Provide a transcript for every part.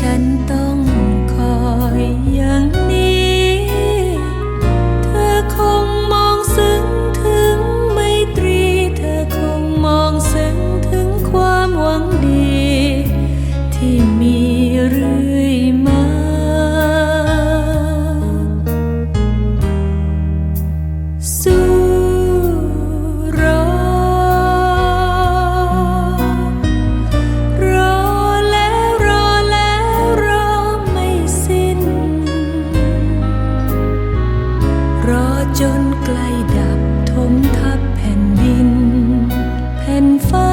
chân. จนใกล้ดับทมทับแผ่นดิน แผ่นฟ้า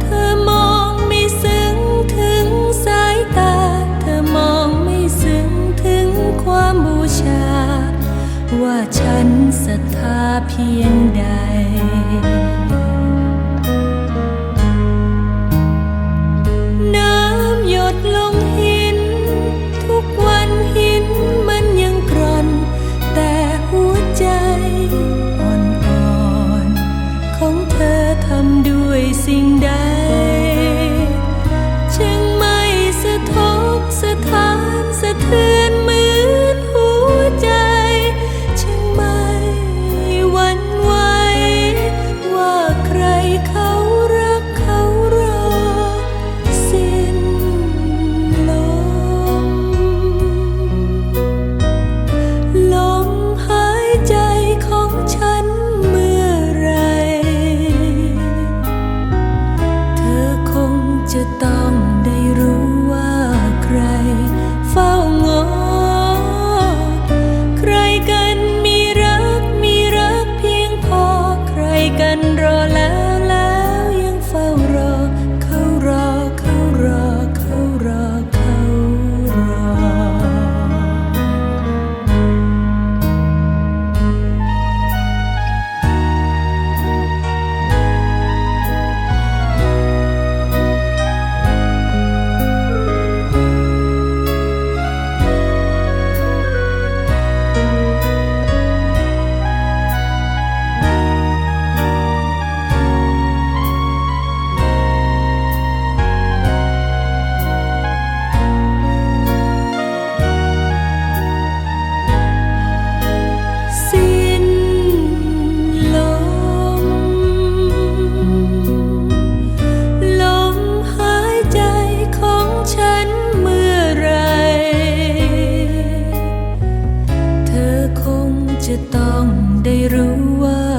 เธอมองไม่ซึ้งถึงสายตา เธอมองไม่ซึ้งถึงความบูชา ว่าฉันศรัทธาเพียง ต้องได้รู้ว่า